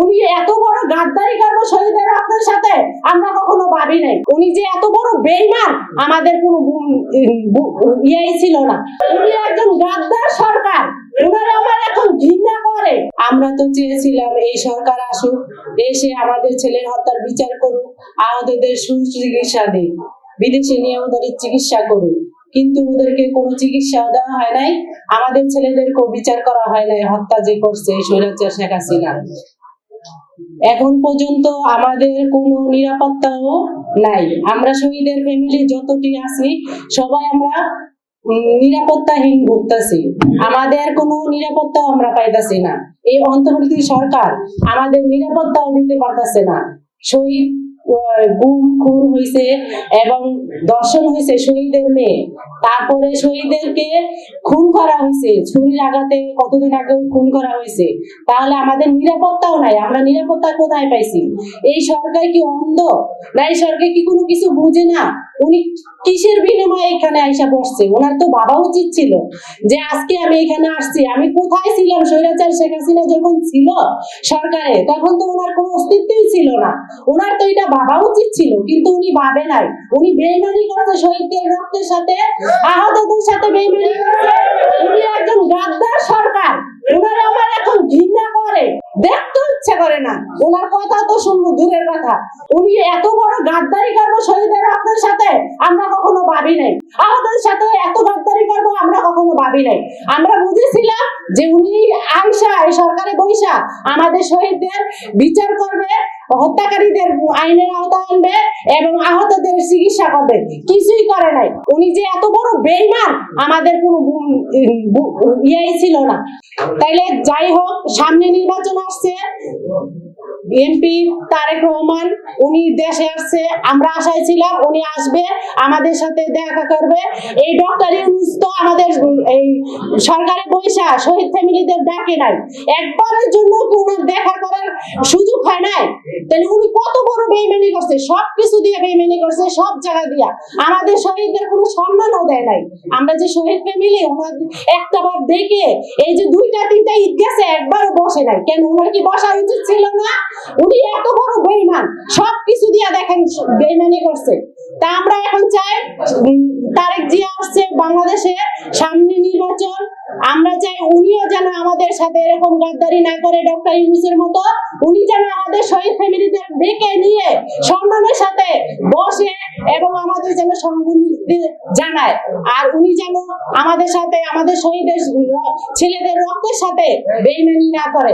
উনি এত বড় গাদ্দারি করব শহীদের রক্তের সাথে, আমরা কখনো ভাবি নাই। উনি যে এত বড় বেইমান, আমাদের কোনো ইয়েই ছিল না। উনি একজন গাদ্দার সরকার, উনারা আমার এখন ঘৃণা করে। আমরা তো চেয়েছিলাম এই সরকার আসুক, এসে আমাদের ছেলের হত্যার বিচার করুক, আহতদের সুচিকিৎসা দিক, বিদেশে নিয়ে ওদের চিকিৎসা করুক। কিন্তু ওদেরকে কোনো চিকিৎসা দেওয়া হয় নাই, আমাদের ছেলেদেরকেও বিচার করা হয় নাই, হত্যা যে করছে এই স্বৈরাচার শেখ হাসিনা। এখন পর্যন্ত আমাদের কোনো নিরাপত্তাও নাই। আমরা শহীদের ফ্যামিলি যতটি আছি, সবাই আমরা নিরাপত্তাহীন ভুগতেছি। আমাদের কোনো নিরাপত্তা আমরা পাইতাছি না। এই অন্তর্বর্তী সরকার আমাদের নিরাপত্তাও দিতে পারতেছে না। শহীদ গুম, খুন হয়েছে এবং দর্শন হয়েছে শহীদের মেয়ে। তারপরে শহীদদেরকে খুন করা হয়েছে ছুরির আঘাতে কতদিন আগেও খুন করা হয়েছে তাহলে আমাদের নিরাপত্তাও নাই। আমরা নিরাপত্তা কোথায় পাইছি? এই সরকার কি অন্ধ? না, এই সরকার কি কোনো কিছু বুঝে না? উনি কিসের বিনিময়ে এখানে আইসা বসছে? ওনার তো বাবা উচিত ছিল যে আজকে আমি এখানে আসছি। আমি কোথায় ছিলাম? স্বৈরাচার শেখ হাসিনা যখন ছিল সরকারে, তখন তো ওনার কোনো অস্তিত্বই ছিল না। ওনার তো এটা ভাবা উচিত ছিল, কিন্তু উনি ভাবে নাই। উনি বেইমানি করছে শহীদদের রক্তের সাথে, আহতদের সাথে বেইমানি করছে। উনি একজন গাদ্দার সরকার। ওনারা আমার এখন ঘৃণা করে। দেখতে ইচ্ছা করে না। ওনার কথা তো শুনব, দূরের কথা। উনি এত বড় গাদ্দারি করব শহীদের রক্তের সাথে আমরা কখনো ভাবি নাই। আহতদের সাথে এত গাদ্দারি করব, আমরা কখনো ভাবি নাই। আমরা বুঝেছিলাম যে উনি এই সরকারে বৈশা। আমাদের শহীদদের বিচার করবে, হত্যাকারীদের আইনের আওতা আনবে এবং আহতদের চিকিৎসা করবে। কিছুই করে নাই। উনি যে এত বড় বেইমান, আমাদের কোনো ইয়েই ছিল না। তাইলে যাই হোক, সামনে নির্বাচন আসছে। এমপি তারেক রহমান উনি দেশে আসছে, আমরা আশায় ছিলাম উনি আসবে, আমাদের সাথে দেখা করবে। এই ডক্টর ইউনুস তো আমাদের, এই সরকারে বৈশা শহীদ ফ্যামিলিদের ডাকে নাই। একবারের জন্য ওনার দেখা করার সুযোগ হয় নাই? তাহলে উনি কত বড় বেইমানি করছে সব কিছু দিয়ে বেইমানি করছে, সব জায়গা দিয়া। আমাদের শহীদদের কোনো সম্মানও দেয় নাই। আমরা যে শহীদ ফ্যামিলি, ওনার একটা বার দেখে এই যে দুইটা, তিনটা ঈদ গেছে, একবারও বসে নাই। কেন, ওনার কি বসা উচিত ছিল না? উনি এত বড় বেইমান সব কিছু দিয়া দেখেন বেইমানি করছে। তা আমরা এখন চাই তারেক জিয়া আসছে বাংলাদেশে সামনে নির্বাচন। আমরা চাই উনিও যেন আমাদের সাথে এরকম গাদ্দারি না করে ডক্টর ইউনুসের মতো, উনি যেন আমাদের শহীদ ফ্যামিলিদের ডেকে নিয়ে সম্মানের সাথে বসে এবং আমাদের যেন সম্মানিত জানায়। আর উনি যেন আমাদের সাথে, আমাদের শহীদের ছেলেদের রক্তের সাথে বেইমানি না করে।